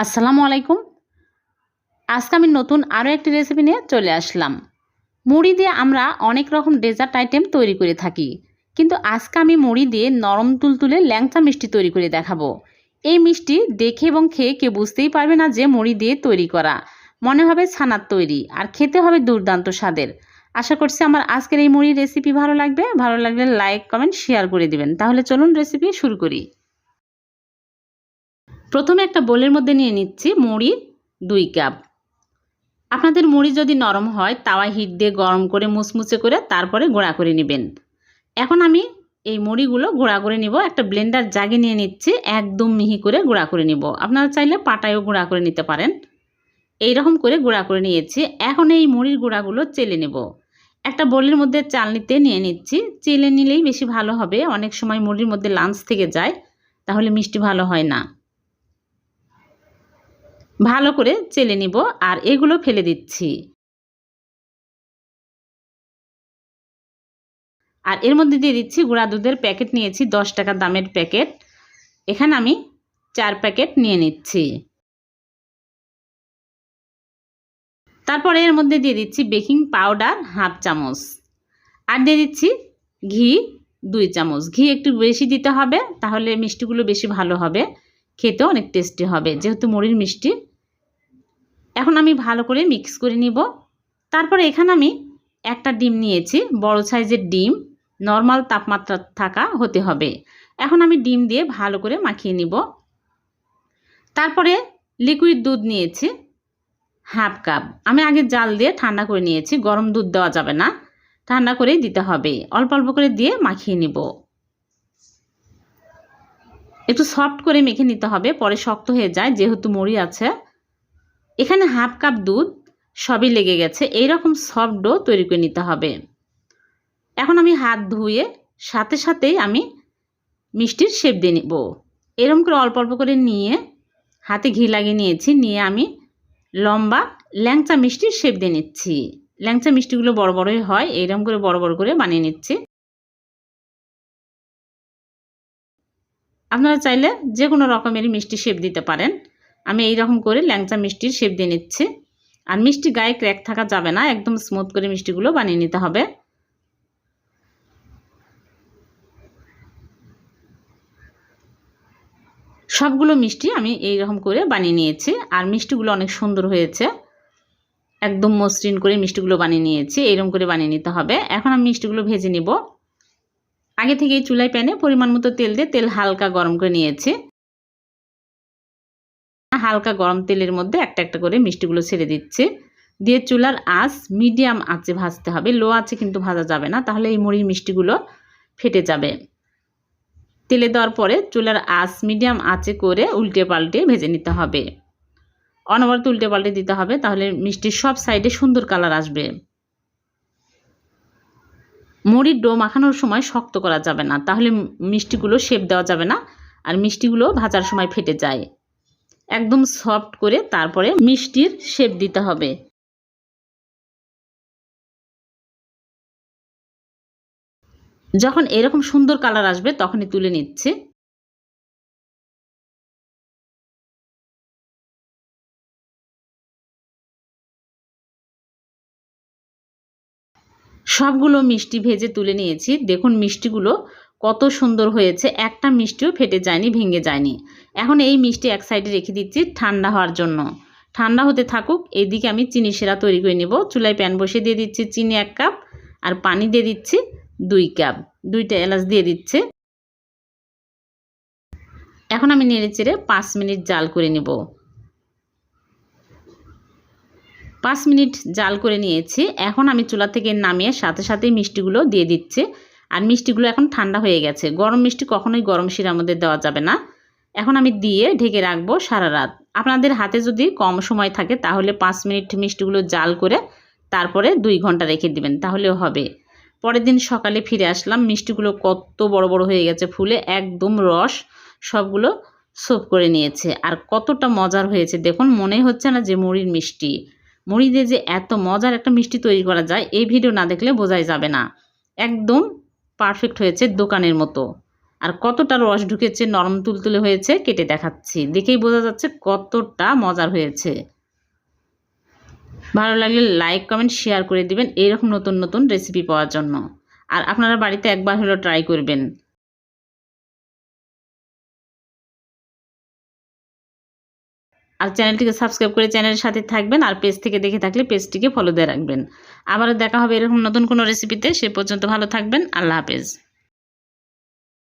আসসালামু আলাইকুম। আজকে আমি নতুন আরও একটি রেসিপি নিয়ে চলে আসলাম। মুড়ি দিয়ে আমরা অনেক রকম ডেজার্ট আইটেম তৈরি করে থাকি। কিন্তু আজকে আমি মুড়ি দিয়ে নরম তুলতুলে ল্যাংচা মিষ্টি তৈরি করে দেখাবো। এই মিষ্টি দেখে এবং খেয়ে কেউ বুঝতেই পারবে না যে মুড়ি দিয়ে তৈরি করা। মনে হবে ছানার তৈরি, আর খেতে হবে দুর্দান্ত স্বাদের। আশা করছি আমার আজকের এই মুড়ির রেসিপি ভালো লাগবে। ভালো লাগলে লাইক কমেন্ট শেয়ার করে দিবেন। তাহলে চলুন রেসিপি শুরু করি। প্রথমে একটা বোলের মধ্যে নিয়ে নিচ্ছি মুড়ি দুই কাপ। আপনাদের মুড়ি যদি নরম হয়, তাওয়া হিট দিয়ে গরম করে মুচমুচে করে তারপরে গোড়া করে নেবেন। এখন আমি এই মুড়িগুলো গোড়া করে নিব, একটা ব্লেন্ডার জাগে নিয়ে নিচ্ছি, একদম মিহি করে গোড়া করে নিব। আপনারা চাইলে পাটায়ও গোড়া করে নিতে পারেন। এই রকম করে গোড়া করে নিয়েছি। এখন এই মুড়ির গোড়াগুলো চেলে নেব। একটা বোলের মধ্যে চালনিতে নিয়ে নিচ্ছি। চেলে নিলেই বেশি ভালো হবে। অনেক সময় মুড়ির মধ্যে লাঞ্চ থেকে যায়, তাহলে মিষ্টি ভালো হয় না। ভালো করে চেলে নিব আর এগুলো ফেলে দিচ্ছি। আর এর মধ্যে দিয়ে দিচ্ছি গুঁড়া দুধের প্যাকেট, নিয়েছি দশ টাকা দামের প্যাকেট। এখানে আমি চার প্যাকেট নিয়ে নিচ্ছি। তারপরে এর মধ্যে দিয়ে দিচ্ছি বেকিং পাউডার হাফ চামচ। আর দিয়ে দিচ্ছি ঘি দুই চামচ। ঘি একটু বেশি দিতে হবে, তাহলে মিষ্টিগুলো বেশি ভালো হবে খেতে অনেক টেস্টি হবে। যেহেতু মুড়ির মিষ্টি এখন আমি ভালো করে মিক্স করে নিব। তারপরে এখানে আমি একটা ডিম নিয়েছি, বড় সাইজের ডিম নর্মাল তাপমাত্রা থাকা হতে হবে। এখন আমি ডিম দিয়ে ভালো করে মাখিয়ে নিব। তারপরে লিকুইড দুধ নিয়েছি হাফ কাপ আমি আগে জাল দিয়ে ঠান্ডা করে নিয়েছি, গরম দুধ দেওয়া যাবে না, ঠান্ডা করেই দিতে হবে। অল্প অল্প করে দিয়ে মাখিয়ে নিব। একটু সফট করে মেখে নিতে হবে, পরে শক্ত হয়ে যায়, যেহেতু মুড়ি আছে। এখানে হাফ কাপ দুধ সবই লেগে গেছে। এই রকম সফট ডো তৈরি করে নিতে হবে। এখন আমি হাত ধুয়ে সাথে সাথেই আমি মিষ্টির শেপ দিয়ে নেব। এরকম করে অল্প অল্প করে নিয়ে হাতে ঘি লাগিয়ে নিয়েছি। নিয়ে আমি লম্বা ল্যাংচা মিষ্টির শেপ দিয়ে নিচ্ছি। ল্যাংচা মিষ্টিগুলো বড় বড়ই হয় এইরকম করে বড় বড় করে বানিয়ে নিচ্ছি। আপনারা চাইলে যে কোনো রকমেরই মিষ্টি শেপ দিতে পারেন। আমি এই রকম করে ল্যাংচা মিষ্টির শেপ দিয়ে নিচ্ছি। আর মিষ্টি গায়ে ক্র্যাক থাকা যাবে না, একদম স্মুথ করে মিষ্টিগুলো বানিয়ে নিতে হবে। সবগুলো মিষ্টি আমি এই রকম করে বানিয়ে নিয়েছি, আর মিষ্টিগুলো অনেক সুন্দর হয়েছে। একদম মসৃণ করে মিষ্টিগুলো বানিয়ে নিয়েছি, এইরকম করে বানিয়ে নিতে হবে। এখন আমি মিষ্টিগুলো ভেজে নিব। আগে থেকে চুলায় প্যানে পরিমাণ মতো তেল দিয়ে তেল হালকা গরম করে নিয়েছি। হালকা গরম তেলের মধ্যে একটা একটা করে মিষ্টিগুলো ছেড়ে দিচ্ছে। দিয়ে চুলার আঁচ মিডিয়াম আঁচে ভাজতে হবে। লো আঁচে কিন্তু ভাজা যাবে না, তাহলে এই মুড়ির মিষ্টিগুলো ফেটে যাবে। তেলে দেওয়ার পরে চুলার আঁচ মিডিয়াম আঁচে করে উল্টে পাল্টে ভেজে নিতে হবে। অনবরত উল্টে পাল্টে দিতে হবে, তাহলে মিষ্টির সব সাইডে সুন্দর কালার আসবে। মুড়ির ডো মাখানোর সময় শক্ত করা যাবে না, তাহলে মিষ্টিগুলো শেপ দেওয়া যাবে না, আর মিষ্টিগুলো ভাজার সময় ফেটে যায়। একদম সফট করে তারপরে মিষ্টির শেপ দিতে হবে। যখন এরকম সুন্দর কালার আসবে, তখনই তুলে নিচ্ছে। সবগুলো মিষ্টি ভেজে তুলে নিয়েছি। দেখুন, মিষ্টিগুলো কত সুন্দর হয়েছে, একটা মিষ্টিও ফেটে যায়নি, ভেঙে যায়নি। এখন এই মিষ্টি এক সাইডে রেখে দিচ্ছি ঠান্ডা হওয়ার জন্য। ঠান্ডা হতে থাকুক, এদিকে আমি চিনি সেরা তৈরি করে নেব। চুলায় প্যান বসে দিয়ে দিচ্ছি চিনি এক কাপ আর পানি দিয়ে দিচ্ছি দুই কাপ। দুইটা এলাচ দিয়ে দিচ্ছে। এখন আমি নেড়ে চেড়ে পাঁচ মিনিট জাল করে নেব। পাঁচ মিনিট জাল করে নিয়েছি। এখন আমি চুলা থেকে নামিয়ে সাথে সাথে মিষ্টিগুলো দিয়ে দিচ্ছে। আর মিষ্টিগুলো এখন ঠান্ডা হয়ে গেছে। গরম মিষ্টি কখনোই গরম শিরার মধ্যে দেওয়া যাবে না। এখন আমি দিয়ে ঢেকে রাখব সারা রাত। আপনাদের হাতে যদি কম সময় থাকে তাহলে পাঁচ মিনিট মিষ্টিগুলো জাল করে তারপরে দুই ঘণ্টা রেখে দিবেন, তাহলেও হবে। পরের দিন সকালে ফিরে আসলাম, মিষ্টিগুলো কত বড় বড় হয়ে গেছে, ফুলে একদম রস, সবগুলো সোপ করে নিয়েছে। আর কতটা মজার হয়েছে, দেখুন, মনে হচ্ছে না যে মুড়ির মিষ্টি। মুড়ি দিয়ে যে এত মজার একটা মিষ্টি তৈরি করা যায়, এই ভিডিও না দেখলে বোঝাই যাবে না। একদম পারফেক্ট হয়েছে দোকানের মতো। আর কতটা রস ঢুকেছে, নরম তুলতুলে হয়েছে, কেটে দেখাচ্ছি। দেখেই বোঝা যাচ্ছে কতটা মজার হয়েছে। ভালো লাগলে লাইক কমেন্ট শেয়ার করে দিবেন। এইরকম নতুন নতুন রেসিপি পাওয়ার জন্য। আর আপনারা বাড়িতে একবার হলেও ট্রাই করবেন। আর চ্যানেলটিকে সাবস্ক্রাইব করে চ্যানেলের সাথে থাকবেন আর পেজ থেকে দেখে থাকলে পেজটিকে ফলো দিয়ে রাখবেন। আবারও দেখা হবে এরকম নতুন কোনো রেসিপিতে সে পর্যন্ত ভালো থাকবেন। আল্লাহ হাফেজ।